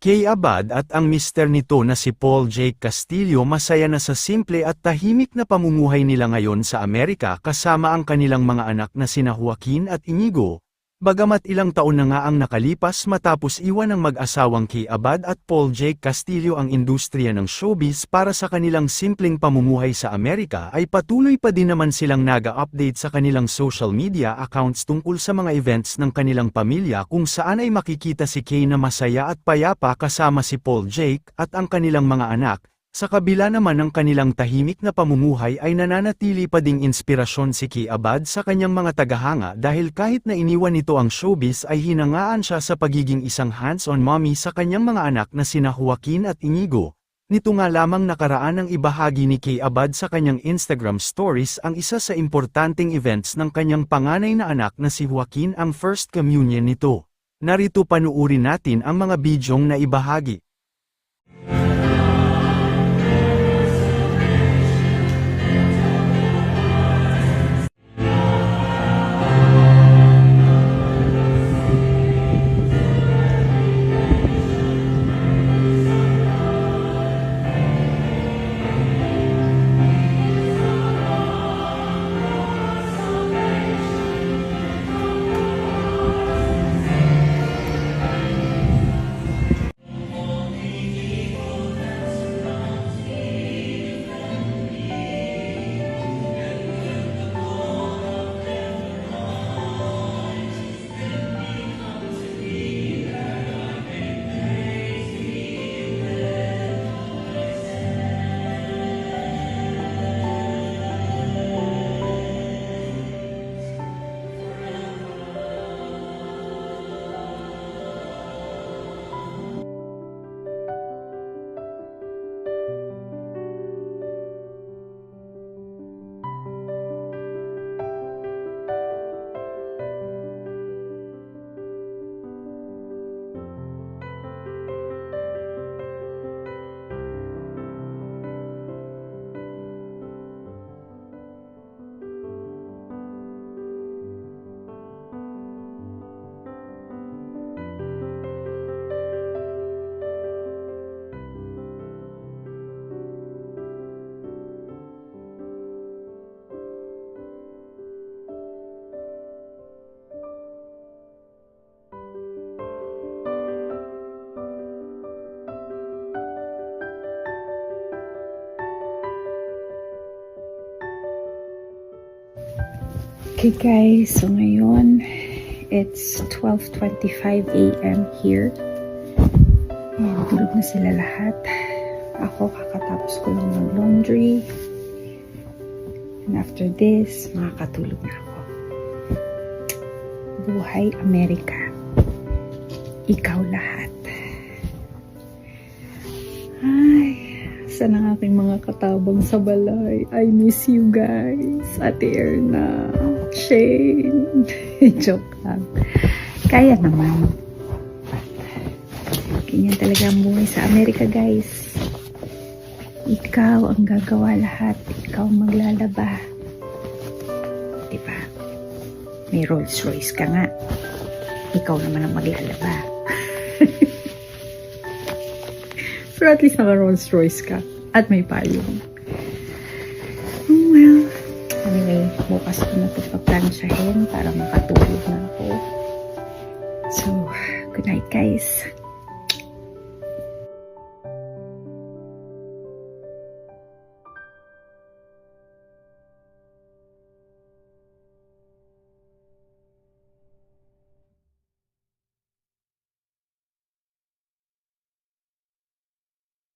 Kay Abad at ang mister nito na si Paul Jake Castillo masaya na sa simple at tahimik na pamumuhay nila ngayon sa Amerika kasama ang kanilang mga anak na sina Joaquin at Inigo. Bagamat ilang taon na nga ang nakalipas matapos iwan ng mag-asawang Kay Abad at Paul Jake Castillo ang industriya ng showbiz para sa kanilang simpleng pamumuhay sa Amerika ay patuloy pa din naman silang naga-update sa kanilang social media accounts tungkol sa mga events ng kanilang pamilya kung saan ay makikita si Kay na masaya at payapa kasama si Paul Jake at ang kanilang mga anak, sa kabila naman ng kanilang tahimik na pamumuhay ay nananatili pa ding inspirasyon si Kay Abad sa kanyang mga tagahanga dahil kahit na iniwan nito ang showbiz ay hinangaan siya sa pagiging isang hands-on mommy sa kanyang mga anak na sina Joaquin at Inigo. Nito nga lamang nakaraan ang ibahagi ni Kay Abad sa kanyang Instagram stories ang isa sa importanteng events ng kanyang panganay na anak na si Joaquin ang first communion nito. Narito panuuri natin ang mga bidyong na ibahagi. Okay guys, so ngayon, it's 12.25 a.m. here. Ayan, tulog na sila lahat. Ako, kakatapos ko lang ng laundry. And after this, makakatulog na ako. Buhay Amerika. Ikaw lahat. Ay, saan ang aking mga katabang sa balay? I miss you guys. Ate Erna, Shane. Joke lang. Kaya naman. Ganyan talaga ang buhay sa Amerika, guys. Ikaw ang gagawa lahat. Ikaw ang maglalaba. Diba? May Rolls Royce ka nga. Ikaw naman ang maglalaba. Pero at least naka Rolls Royce ka. At may payong. Anyway, bukas ko na ito paplansyahin para makatulog na ako. So, good night guys.